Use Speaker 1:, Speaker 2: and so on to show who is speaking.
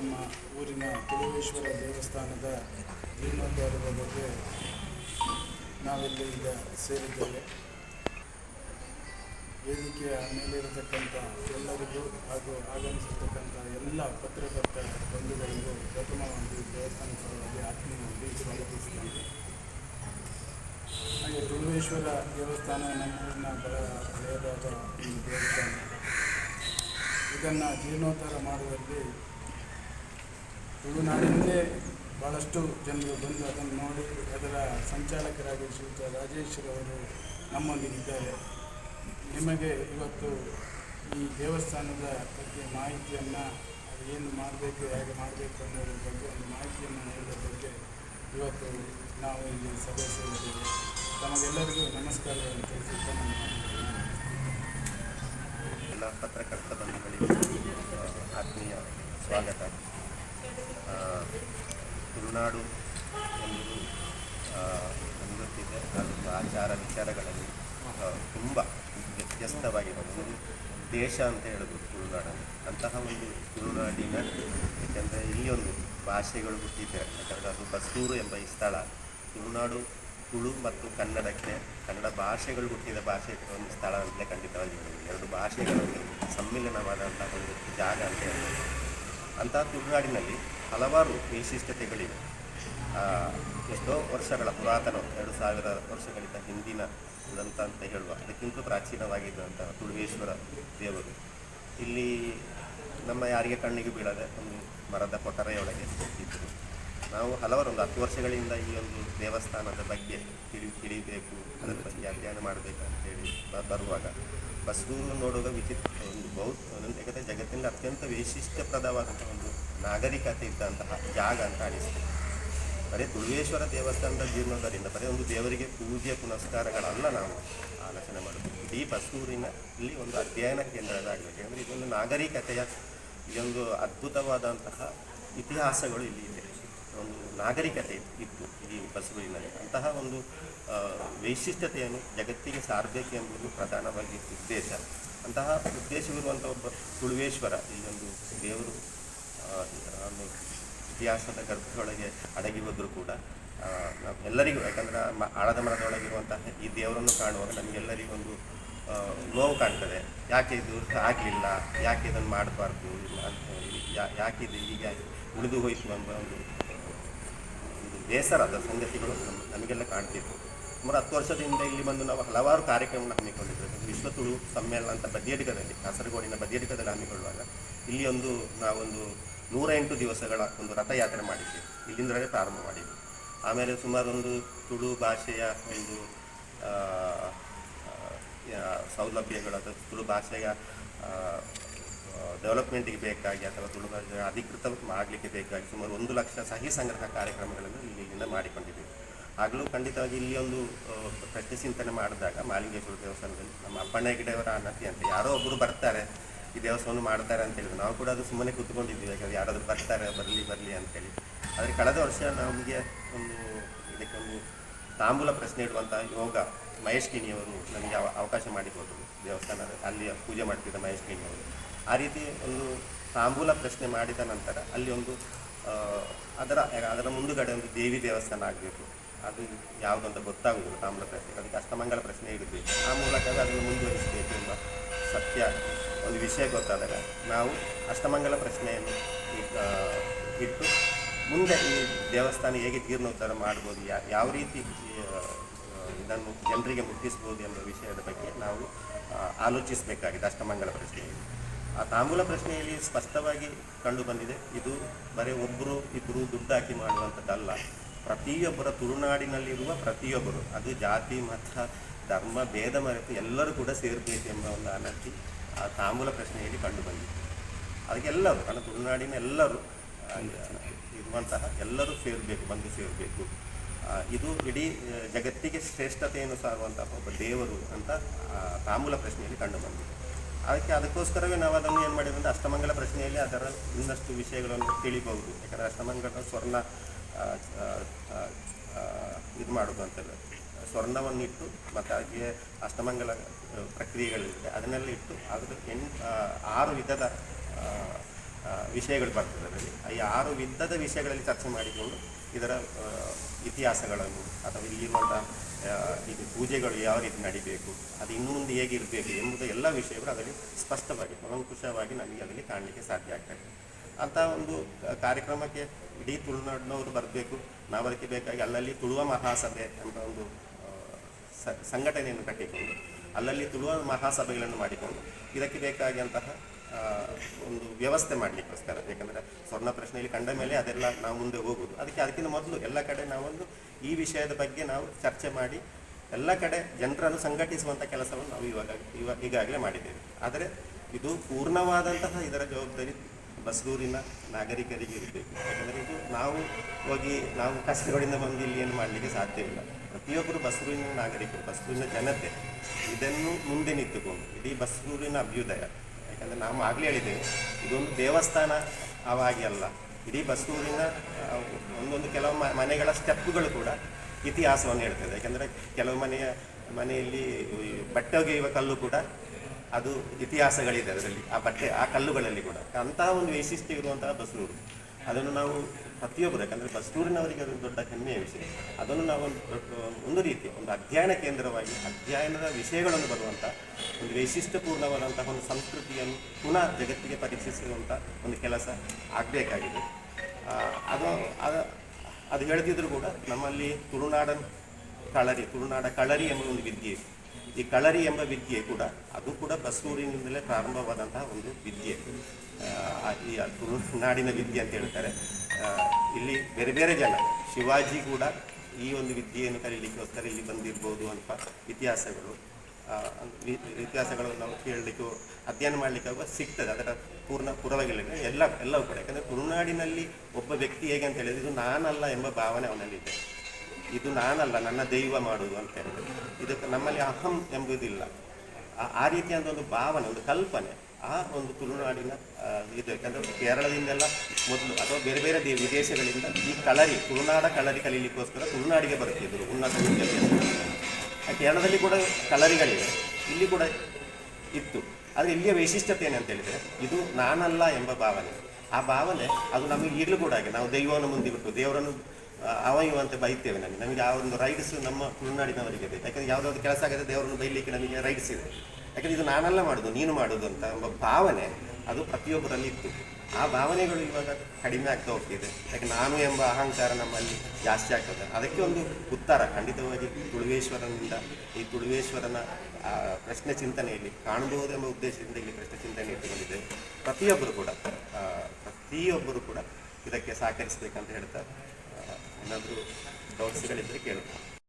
Speaker 1: ನಮ್ಮ ಊರಿನ ತುಳುವೇಶ್ವರ ದೇವಸ್ಥಾನದ ಜೀರ್ಣೋದ್ಧಾರದ ಬಗ್ಗೆ ನಾವಿಲ್ಲಿ ಈಗ ಸೇರಿದ್ದೇವೆ. ವೇದಿಕೆಯ ಮೇಲಿರತಕ್ಕಂಥ ಎಲ್ಲರಿಗೂ ಹಾಗೂ ಆಗಮಿಸಿರ್ತಕ್ಕಂಥ ಎಲ್ಲ ಪತ್ರಕರ್ತ ಬಂಧುಗಳಿಗೂ ಪ್ರಥಮವಾಗಿ ದೇವಸ್ಥಾನ ಪರವಾಗಿ ಆತ್ಮೀಯವಾಗಿ ಸ್ವಾಗತಿಸುತ್ತೇನೆ. ಹಾಗೆ ತುಳುವೇಶ್ವರ ದೇವಸ್ಥಾನ ನಮ್ಮೂರಿನ ಬಹಳ ಹಳೆಯದಾದ ಒಂದು ದೇವಸ್ಥಾನ. ಇದನ್ನು ಜೀರ್ಣೋದ್ಧಾರ ಮಾಡುವಲ್ಲಿ ತುಳುನಾಡಿನಲ್ಲೇ ಭಾಳಷ್ಟು ಜನರು ಬಂದು ಅದನ್ನು ನೋಡಿ ಅದರ ಸಂಚಾಲಕರಾಗಿ ಶ್ರೀಯುತ ರಾಜೇಶ್ವರವರು ನಮ್ಮೊಂದಿಗಿದ್ದಾರೆ. ನಿಮಗೆ ಇವತ್ತು ಈ ದೇವಸ್ಥಾನದ ಬಗ್ಗೆ ಮಾಹಿತಿಯನ್ನು ಅದು ಏನು ಮಾಡಬೇಕು, ಹೇಗೆ ಮಾಡಬೇಕು ಅನ್ನೋದ್ರ ಬಗ್ಗೆ, ಒಂದು ಮಾಹಿತಿಯನ್ನು ನೀಡುವ ಬಗ್ಗೆ ಇವತ್ತು ನಾವು ಇಲ್ಲಿ ಸಭೆ ಸೇರಿದ್ದೇವೆ. ತಮಗೆಲ್ಲರಿಗೂ ನಮಸ್ಕಾರಗಳನ್ನು ತಿಳಿಸುತ್ತಾ
Speaker 2: ಎಲ್ಲ ಪತ್ರಕರ್ತ ಬಂಧುಗಳಿಗೆ ಆತ್ಮೀಯ ಸ್ವಾಗತ. ತುಳುನಾಡು ಎಂಬುದು ಹೊಂದುತ್ತಿದೆ ಆಚಾರ ವಿಚಾರಗಳಲ್ಲಿ ತುಂಬ ವ್ಯತ್ಯಸ್ತವಾಗಿರಬಹುದು ದೇಶ ಅಂತ ಹೇಳ್ಬೋದು ತುಳುನಾಡನ್ನು ಅಂತಹ ಒಂದು ತುಳುನಾಡಿನ ಯಾಕೆಂದರೆ ಇಲ್ಲಿಯೊಂದು ಭಾಷೆಗಳು ಹುಟ್ಟಿದೆ ಯಾಕಂದರೆ ಅದು ಬಸ್ತೂರು ಎಂಬ ಈ ಸ್ಥಳ. ತುಳುನಾಡು ತುಳು ಮತ್ತು ಕನ್ನಡಕ್ಕೆ, ಕನ್ನಡ ಭಾಷೆಗಳು ಹುಟ್ಟಿದ ಭಾಷೆ ಒಂದು ಸ್ಥಳ ಅಂತಲೇ ಖಂಡಿತವಾಗಿ ಹೇಳ್ಬೋದು. ಎರಡು ಭಾಷೆಗಳಲ್ಲಿ ಸಮ್ಮಿಲನವಾದಂತಹ ಒಂದು ಜಾಗ ಅಂತ ಹೇಳ್ಬೋದು. ಅಂತಹ ತುಳುನಾಡಿನಲ್ಲಿ ಹಲವಾರು ವೈಶಿಷ್ಟ್ಯತೆಗಳಿವೆ ಆ, ಎಷ್ಟೋ ವರ್ಷಗಳ ಪುರಾತನ ಎರಡು ಸಾವಿರ ವರ್ಷಗಳಿಂದ ಹಿಂದಿನ ದಂತ ಅಂತ ಹೇಳುವ ಅದಕ್ಕಿಂತ ಪ್ರಾಚೀನವಾಗಿದ್ದಂತಹ ತುಳುವೇಶ್ವರ ದೇವರು. ಇಲ್ಲಿ ನಮ್ಮ ಯಾರಿಗೆ ಕಣ್ಣಿಗೆ ಬೀಳದೆ ಒಂದು ಮರದ ಕೊಠರೆಯೊಳಗೆ ಇದ್ದರು. ನಾವು ಹಲವಾರು ಒಂದು ಹತ್ತು ವರ್ಷಗಳಿಂದ ಈ ಒಂದು ದೇವಸ್ಥಾನದ ಬಗ್ಗೆ ತಿಳಿ ತಿಳಿಬೇಕು ಅದರ ಬಗ್ಗೆ ಅಧ್ಯಯನ ಮಾಡಬೇಕು ಅಂತೇಳಿ ಬರುವಾಗ ಬಸ್ಗೂರು ನೋಡುವಾಗ ವಿಚಿತ್ರ ಒಂದು ಒಂದು ಯಾಕಂದರೆ ಜಗತ್ತಿನಲ್ಲಿ ಅತ್ಯಂತ ವೈಶಿಷ್ಟ್ಯಪ್ರದವಾದಂಥ ಒಂದು ನಾಗರಿಕತೆ ಇದ್ದಂತಹ ಜಾಗ ಅಂತ ಅನಿಸ್ತದೆ. ಬರೀ ತುಳುವೇಶ್ವರ ದೇವಸ್ಥಾನದ ಜೀರ್ಣೋದ್ಧರಿಂದ ಬರೀ ಒಂದು ದೇವರಿಗೆ ಪೂಜೆ ಪುನಸ್ಕಾರಗಳನ್ನು ನಾವು ಆಲೋಚನೆ ಮಾಡಬೇಕು ಇಡೀ ಬಸೂರಿನ ಇಲ್ಲಿ ಒಂದು ಅಧ್ಯಯನ ಕೇಂದ್ರದಾಗಬೇಕು ಅಂದರೆ ಇದೊಂದು ನಾಗರಿಕತೆಯ ಇದೊಂದು ಅದ್ಭುತವಾದಂತಹ ಇತಿಹಾಸಗಳು ಇಲ್ಲಿ ಇದೆ. ಒಂದು ನಾಗರಿಕತೆ ಇತ್ತು ಈ ಬಸವೂರಿನಲ್ಲಿ ಅಂತಹ ಒಂದು ವೈಶಿಷ್ಟ್ಯತೆಯನ್ನು ಜಗತ್ತಿಗೆ ಸಾರಬೇಕು ಎಂಬುದು ಪ್ರಧಾನವಾಗಿ ಉದ್ದೇಶ. ಅಂತಹ ಉದ್ದೇಶವಿರುವಂಥ ಒಬ್ಬ ತುಳುವೇಶ್ವರ, ಈ ಒಂದು ದೇವರು ಇತಿಹಾಸದ ಗರ್ಭದೊಳಗೆ ಅಡಗಿ ಹೋದರೂ ಕೂಡ ಎಲ್ಲರಿಗೂ, ಯಾಕಂದ್ರೆ ಆಳದ ಮರದೊಳಗಿರುವಂತಹ ಈ ದೇವರನ್ನು ಕಾಣುವಾಗ ನಮಗೆಲ್ಲರಿಗೂ ಒಂದು ನೋವು ಕಾಣ್ತದೆ. ಯಾಕೆ ಇದು ಆಗಲಿಲ್ಲ? ಯಾಕೆ ಇದನ್ನು ಮಾಡಬಾರ್ದು? ಯಾಕೆ ಇದು ಹೀಗೆ ಉಳಿದು ಹೋಯಿತು ಎಂಬ ಒಂದು ಬೇಸರದ ಸಂಗತಿಗಳು ನಮ್- ನಮಗೆಲ್ಲ ಕಾಣ್ತಿತ್ತು ಸುಮಾರು ಹತ್ತು ವರ್ಷದಿಂದ ಇಲ್ಲಿ ಬಂದು ನಾವು ಹಲವಾರು ಕಾರ್ಯಕ್ರಮವನ್ನು ಹಮ್ಮಿಕೊಂಡಿದ್ದೇವೆ. ವಿಶ್ವ ತುಳು ಸಮ್ಮೇಳನ ಅಂತ ಬದಿಯಡಿಗದಲ್ಲಿ, ಕಾಸರಗೋಡಿನ ಬದಿಯಡಿಗದಲ್ಲಿ ಹಮ್ಮಿಕೊಳ್ಳುವಾಗ, ಇಲ್ಲಿ ಒಂದು ನಾವೊಂದು ನೂರ ಎಂಟು ದಿವಸಗಳ ಒಂದು ರಥಯಾತ್ರೆ ಮಾಡಿದ್ವಿ. ಇಲ್ಲಿಂದಲೇ ಪ್ರಾರಂಭ ಮಾಡಿದ್ವಿ. ಆಮೇಲೆ ಸುಮಾರು ಒಂದು ತುಳು ಭಾಷೆಯ ಒಂದು ಸೌಲಭ್ಯಗಳು ಅಥವಾ ತುಳು ಭಾಷೆಯ ಡೆವಲಪ್ಮೆಂಟಿಗೆ ಬೇಕಾಗಿ ಅಥವಾ ತುಳು ಭಾಷೆ ಅಧಿಕೃತ ಮಾಡಲಿಕ್ಕೆ ಬೇಕಾಗಿ ಸುಮಾರು ಒಂದು ಲಕ್ಷ ಸಹಿ ಸಂಗ್ರಹ ಕಾರ್ಯಕ್ರಮಗಳನ್ನು ಇಲ್ಲಿಂದ ಮಾಡಿಕೊಂಡಿದ್ದೇವೆ ಆಗಲೂ ಖಂಡಿತವಾಗಿ ಇಲ್ಲಿ ಒಂದು ಪ್ರಶ್ನೆ ಚಿಂತನೆ ಮಾಡಿದಾಗ ಮಾಲಿಂಗೇಶ್ವರ ದೇವಸ್ಥಾನದಲ್ಲಿ ನಮ್ಮ ಅಪ್ಪಣ್ಣ ಗಿಡವರ ಅನತಿ ಅಂತ ಯಾರೋ ಒಬ್ಬರು ಬರ್ತಾರೆ. ಈ ದೇವಸ್ಥಾನ ಮಾಡ್ತಾರೆ ಅಂತ ಹೇಳಿದ್ರು. ನಾವು ಕೂಡ ಅದು ಸುಮ್ಮನೆ ಕೂತ್ಕೊಂಡಿದ್ದೀವಿ. ಯಾಕಂದ್ರೆ ಯಾರಾದರೂ ಬರ್ತಾರೆ, ಬರಲಿ ಬರಲಿ ಅಂತೇಳಿ ಆದರೆ ಕಳೆದ ವರ್ಷ ನಮಗೆ ಒಂದು ಇದಕ್ಕೆ ತಾಂಬೂಲ ಪ್ರಶ್ನೆ ಇಡುವಂಥ ಯೋಗ ಮಹೇಶ್ ಕಿಣಿಯವರು ನಮಗೆ ಅವ- ಅವಕಾಶ ಮಾಡಿಕೊಟ್ಟರು ದೇವಸ್ಥಾನ, ಅಲ್ಲಿ ಪೂಜೆ ಮಾಡ್ತಿದ್ದ ಮಹೇಶ್ ಕಿಣಿಯವರು ಆ ರೀತಿ ಒಂದು ತಾಂಬೂಲ ಪ್ರಶ್ನೆ ಮಾಡಿದ ನಂತರ ಅಲ್ಲಿ ಒಂದು ಅದರ ಅದರ ಮುಂದುಗಡೆ ಒಂದು ದೇವಿ ದೇವಸ್ಥಾನ ಆಗಬೇಕು. ಅದು ಯಾವುದಂತ ಗೊತ್ತಾಗುವುದಿಲ್ಲ ತಾಂಬೂಲ ಪ್ರಶ್ನೆ. ಅದಕ್ಕೆ ಅಷ್ಟಮಂಗಲ ಪ್ರಶ್ನೆ ಇಡಬೇಕು ಆ ಮೂಲಕ ಅದನ್ನು ಮುಂದುವರಿಸಬೇಕು ಎಂಬ ಸತ್ಯ ಒಂದು ವಿಷಯ ಗೊತ್ತಾದಾಗ ನಾವು ಅಷ್ಟಮಂಗಲ ಪ್ರಶ್ನೆಯನ್ನು ಇಟ್ಟು ಮುಂದೆ ಈ ದೇವಸ್ಥಾನ ಹೇಗೆ ಜೀರ್ಣೋದ್ಧಾರ ಮಾಡ್ಬೋದು ಯಾವ ರೀತಿ ಇದನ್ನು ಜನರಿಗೆ ಮುಟ್ಟಿಸ್ಬೋದು ಎಂಬ ವಿಷಯದ ಬಗ್ಗೆ ನಾವು ಆಲೋಚಿಸಬೇಕಾಗಿದೆ ಅಷ್ಟಮಂಗಲ ಪ್ರಶ್ನೆಯಲ್ಲಿ. ಆ ತಾಂಬೂಲ ಪ್ರಶ್ನೆಯಲ್ಲಿ ಸ್ಪಷ್ಟವಾಗಿ ಕಂಡು ಬಂದಿದೆ ಇದು ಬರೀ ಒಬ್ಬರು ಇಬ್ಬರು ದುಡ್ಡು ಹಾಕಿ ಮಾಡುವಂಥದ್ದಲ್ಲ. ಪ್ರತಿಯೊಬ್ಬರ ತುಳುನಾಡಿನಲ್ಲಿರುವ ಪ್ರತಿಯೊಬ್ಬರು, ಅದು ಜಾತಿ, ಮತ, ಧರ್ಮ, ಭೇದ, ಮರೆತು ಎಲ್ಲರೂ ಕೂಡ ಸೇರಬೇಕು ಎಂಬ ಒಂದು ಅನತಿ ಆ ತಾಂಬೂಲ ಪ್ರಶ್ನೆಯಲ್ಲಿ ಕಂಡುಬಂದಿತ್ತು. ಅದಕ್ಕೆಲ್ಲರೂ ಕಣ ತುಳುನಾಡಿನ ಎಲ್ಲರೂ ಇರುವಂತಹ ಎಲ್ಲರೂ ಸೇರಬೇಕು, ಬಂದು ಸೇರಬೇಕು. ಇದು ಇಡೀ ಜಗತ್ತಿಗೆ ಶ್ರೇಷ್ಠತೆಯನ್ನು ಸಾರುವಂತಹ ಒಬ್ಬ ದೇವರು ಅಂತ ತಾಂಬೂಲ ಪ್ರಶ್ನೆಯಲ್ಲಿ ಕಂಡುಬಂದಿದೆ. ಅದಕ್ಕೆ ಅದಕ್ಕೋಸ್ಕರವೇ ನಾವು ಅದನ್ನು ಏನು ಅಂದರೆ ಅಷ್ಟಮಂಗಲ ಪ್ರಶ್ನೆಯಲ್ಲಿ ಅದರ ಇನ್ನಷ್ಟು ವಿಷಯಗಳನ್ನು ತಿಳಿಬಹುದು. ಯಾಕಂದರೆ ಅಷ್ಟಮಂಗಲ ಸ್ವರ್ಣ ಇದು ಮಾಡೋದು ಅಂತ ಸ್ವರ್ಣವನ್ನು ಇಟ್ಟು ಮತ್ತು ಹಾಗೆ ಅಷ್ಟಮಂಗಲ ಪ್ರಕ್ರಿಯೆಗಳಿರುತ್ತೆ. ಅದನ್ನೆಲ್ಲ ಇಟ್ಟು ಅದರ ಎನ್ ಆರು ವಿಧದ ವಿಷಯಗಳು ಬರ್ತದೆ ಅದರಲ್ಲಿ. ಈ ಆರು ವಿಧದ ವಿಷಯಗಳಲ್ಲಿ ಚರ್ಚೆ ಮಾಡಿಕೊಂಡು ಇದರ ಇತಿಹಾಸಗಳನ್ನು ಅಥವಾ ಇಲ್ಲಿರುವಂಥ ಇದು ಪೂಜೆಗಳು ಯಾವ ರೀತಿ ನಡಿಬೇಕು, ಅದು ಇನ್ನು ಮುಂದೆ ಹೇಗೆ ಇರಬೇಕು ಎಂಬುದು ಎಲ್ಲ ವಿಷಯಗಳು ಅದರಲ್ಲಿ ಸ್ಪಷ್ಟವಾಗಿ ಕೂಲಂಕುಷವಾಗಿ ನಮಗೆ ಅದರಲ್ಲಿ ಕಾಣಲಿಕ್ಕೆ ಸಾಧ್ಯ ಆಗ್ತದೆ. ಅಂಥ ಒಂದು ಕಾರ್ಯಕ್ರಮಕ್ಕೆ ಇಡೀ ತುಳುನಾಡಿನವರು ಬರಬೇಕು ನಾವು ಬೇಕಾಗಿ ಅಲ್ಲಲ್ಲಿ ತುಳುವ ಮಹಾಸಭೆ ಅಂತ ಒಂದು ಸಂಘಟನೆಯನ್ನು ಕಟ್ಟಿಕೊಂಡು, ಅಲ್ಲಲ್ಲಿ ತುಳುವ ಮಹಾಸಭೆಗಳನ್ನು ಮಾಡಿಕೊಂಡು, ಇದಕ್ಕೆ ಬೇಕಾಗಿಯಂತಹ ಒಂದು ವ್ಯವಸ್ಥೆ ಮಾಡಲಿಕ್ಕೋಸ್ಕರ. ಯಾಕಂದರೆ ಸ್ವರ್ಣ ಪ್ರಶ್ನೆಯಲ್ಲಿ ಕಂಡ ಮೇಲೆ ಅದೆಲ್ಲ ನಾವು ಮುಂದೆ ಹೋಗೋದು ಅದಕ್ಕೆ ಅದಕ್ಕಿಂತ ಮೊದಲು ಎಲ್ಲ ಕಡೆ ನಾವೊಂದು ಈ ವಿಷಯದ ಬಗ್ಗೆ ನಾವು ಚರ್ಚೆ ಮಾಡಿ, ಎಲ್ಲ ಕಡೆ ಜನರನ್ನು ಸಂಘಟಿಸುವಂಥ ಕೆಲಸವನ್ನು ನಾವು ಇವಾಗ ಇವಾಗ ಈಗಾಗಲೇ ಮಾಡಿದ್ದೇವೆ. ಆದರೆ ಇದು ಪೂರ್ಣವಾದಂತಹ ಇದರ ಜವಾಬ್ದಾರಿ ಬಸ್ರೂರಿನ ನಾಗರಿಕರಿಗೆ ಇರಬೇಕು. ಯಾಕಂದರೆ ಇದು ನಾವು ಹೋಗಿ ನಾವು ಕಷ್ಟಗಳಿಂದ ಬಂದು ಇಲ್ಲಿ ಏನು ಮಾಡಲಿಕ್ಕೆ ಸಾಧ್ಯವಿಲ್ಲ ಪ್ರತಿಯೊಬ್ಬರು ಬಸ್ರೂರಿನ ನಾಗರಿಕರು ಬಸ್ರೂರಿನ ಜನತೆ ಇದನ್ನು ಮುಂದೆ ನಿಂತುಕೊಂಡು, ಇಡೀ ಬಸ್ರೂರಿನ ಅಭ್ಯುದಯ. ಯಾಕಂದರೆ ನಾವು ಆಗಲೇ ಹೇಳಿದ್ದೇವೆ, ಇದೊಂದು ದೇವಸ್ಥಾನ ಅವಾಗಿ ಅಲ್ಲ. ಇಡೀ ಬಸ್ರೂರಿನ ಒಂದೊಂದು ಕೆಲವು ಮನೆಗಳ ಸ್ಟೆಪ್ಗಳು ಕೂಡ ಇತಿಹಾಸವನ್ನು ಹೇಳ್ತದೆ. ಯಾಕಂದರೆ ಕೆಲವು ಮನೆಯ, ಮನೆಯಲ್ಲಿ ಬಟ್ಟೆ ಒಗೆಯುವ ಕಲ್ಲು ಕೂಡ ಅದು ಇತಿಹಾಸಗಳಿದೆ ಅದರಲ್ಲಿ, ಆ ಬಟ್ಟೆ, ಆ ಕಲ್ಲುಗಳಲ್ಲಿ ಕೂಡ. ಅಂತಹ ಒಂದು ವೈಶಿಷ್ಟ್ಯ ಇರುವಂತಹ ಬಸ್ನೂರು ಅದನ್ನು ನಾವು ಪ್ರತಿಯೊಬ್ಬರು, ಯಾಕಂದರೆ ಬಸ್ನೂರಿನವರಿಗೆ ಅದೊಂದು ದೊಡ್ಡ ಹೆಮ್ಮೆಯ ವಿಷಯ. ಅದನ್ನು ನಾವು ಒಂದು ರೀತಿ, ಒಂದು ಅಧ್ಯಯನ ಕೇಂದ್ರವಾಗಿ, ಅಧ್ಯಯನದ ವಿಷಯಗಳನ್ನು ಬರುವಂಥ ಒಂದು ವೈಶಿಷ್ಟ್ಯಪೂರ್ಣವಾದಂತಹ ಒಂದು ಸಂಸ್ಕೃತಿಯನ್ನು ಪುನಃ ಜಗತ್ತಿಗೆ ಪರೀಕ್ಷಿಸುವಂಥ ಒಂದು ಕೆಲಸ ಆಗಬೇಕಾಗಿದೆ. ಅದು ಅದು ಹೇಳ್ತಿದ್ರು ಕೂಡ ನಮ್ಮಲ್ಲಿ ತುಳುನಾಡ ಕಳರಿ ತುಳುನಾಡ ಕಳರಿ ಎಂಬ ಒಂದು ವಿದ್ಯೆ. ಈ ಕಳರಿ ಎಂಬ ವಿದ್ಯೆ ಕೂಡ, ಅದು ಕೂಡ ಬಸ್ರೂರಿನಿಂದಲೇ ಪ್ರಾರಂಭವಾದಂತಹ ಒಂದು ವಿದ್ಯೆ. ಈ ತುಳುನಾಡಿನ ವಿದ್ಯೆ ಅಂತ ಹೇಳ್ತಾರೆ. ಇಲ್ಲಿ ಬೇರೆ ಬೇರೆ ಜನ, ಶಿವಾಜಿ ಕೂಡ ಈ ಒಂದು ವಿದ್ಯೆಯನ್ನು ಕಲೀಲಿಕ್ಕೋಸ್ಕರ ಇಲ್ಲಿ ಬಂದಿರ್ಬೋದು ಅಂತ ಇತಿಹಾಸಗಳು. ಇತಿಹಾಸಗಳು ಇತಿಹಾಸಗಳನ್ನು ನಾವು ಕೇಳಲಿಕ್ಕೆ, ಅಧ್ಯಯನ ಮಾಡಲಿಕ್ಕೆ ಸಿಗ್ತದೆ, ಅದರ ಪೂರ್ಣ ಪುರವಾಗಿಲ್ಲ ಎಲ್ಲ ಎಲ್ಲವೂ ಕೂಡ ಯಾಕಂದರೆ ತುಳುನಾಡಿನಲ್ಲಿ ಒಬ್ಬ ವ್ಯಕ್ತಿ ಹೇಗೆ ಅಂತ ಹೇಳಿದ್ರೆ, ಇದು ನಾನಲ್ಲ ಎಂಬ ಭಾವನೆ ಅವನಲ್ಲಿದೆ. ಇದು ನಾನಲ್ಲ, ನನ್ನ ದೈವ ಮಾಡುವುದು ಅಂತ ಹೇಳಿದ್ರೆ. ಇದಕ್ಕೆ ನಮ್ಮಲ್ಲಿ ಅಹಂ ಎಂಬುದಿಲ್ಲ. ಆ- ರೀತಿಯಾದ ಒಂದು ಭಾವನೆ, ಒಂದು ಕಲ್ಪನೆ ಆ ಒಂದು ತುಳುನಾಡಿನ ಇದು ಯಾಕಂದರೆ ಕೇರಳದಿಂದೆಲ್ಲ ಮೊದಲು ಅಥವಾ ಬೇರೆ ಬೇರೆ ದೇ- ವಿದೇಶಗಳಿಂದ ಈ ಕಳರಿ, ತುಳುನಾಡ ಕಳರಿ ಕಲೀಲಿಕ್ಕೋಸ್ಕರ ತುಳುನಾಡಿಗೆ ಬರುತ್ತಿದ್ದರು. ಉನ್ನತ ವಿದ್ಯಾಭ್ಯಾಸ. ಕೇರಳದಲ್ಲಿ ಕೂಡ ಕಲರಿಗಳಿವೆ ಇಲ್ಲಿ ಕೂಡ ಇತ್ತು. ಆದರೆ ಇಲ್ಲಿಯ ವೈಶಿಷ್ಟ್ಯತೆ ಏನಂತ ಹೇಳಿದರೆ, ಇದು ನಾನಲ್ಲ ಎಂಬ ಭಾವನೆ. ಆ ಭಾವನೆ ಅದು ನಮಗೆ ಈಗಲೂ ಕೂಡ ಹಾಗೆ. ನಾವು ದೈವವನ್ನು ಮುಂದೆ ಬಿಟ್ಟು ದೇವರನ್ನು ಅವ ಇವ ಅಂತ ಬೈತೇವೆ ನಮಗೆ. ನಮಗೆ ಆ ಒಂದು ರೈಡ್ಸ್ ನಮ್ಮ ತುಳುನಾಡಿನವರಿಗೆ ಬೇಕು. ಯಾಕಂದ್ರೆ ಯಾವುದಾದ್ರು ಕೆಲಸ ಆಗದೆ ದೇವರನ್ನು ಬೈಲಿಕ್ಕೆ ನಮಗೆ ರೈಡ್ಸ್ ಇದೆ ಯಾಕಂದ್ರೆ ಇದು ನಾನೆಲ್ಲ ಮಾಡೋದು, ನೀನು ಮಾಡೋದು ಅಂತ ಎಂಬ ಭಾವನೆ ಅದು ಪ್ರತಿಯೊಬ್ಬರಲ್ಲಿ ಇತ್ತು. ಆ ಭಾವನೆಗಳು ಇವಾಗ ಕಡಿಮೆ ಆಗ್ತಾ ಹೋಗ್ತಿದೆ. ಯಾಕೆ ನಾನು ಎಂಬ ಅಹಂಕಾರ ನಮ್ಮಲ್ಲಿ ಜಾಸ್ತಿ ಆಗ್ತದೆ. ಅದಕ್ಕೆ ಒಂದು ಉತ್ತರ, ಖಂಡಿತವಾಗಿ ತುಳುವೇಶ್ವರನಿಂದ ಈ ತುಳುವೇಶ್ವರನ ಪ್ರಶ್ನೆ ಚಿಂತನೆಯಲ್ಲಿ ಕಾಣಬಹುದು ಎಂಬ ಉದ್ದೇಶದಿಂದ ಇಲ್ಲಿ ಪ್ರಶ್ನೆ ಚಿಂತನೆ ಇಟ್ಟುಕೊಂಡಿದೆ. ಪ್ರತಿಯೊಬ್ಬರು ಕೂಡ ಪ್ರತಿಯೊಬ್ಬರು ಕೂಡ ಇದಕ್ಕೆ ಸಹಕರಿಸಬೇಕಂತ ಹೇಳ್ತಾ ಏನಾದರೂ ಡೌಟ್ಸ್ಗಳಿದ್ದರೆ ಕೇಳ್ಬೋದು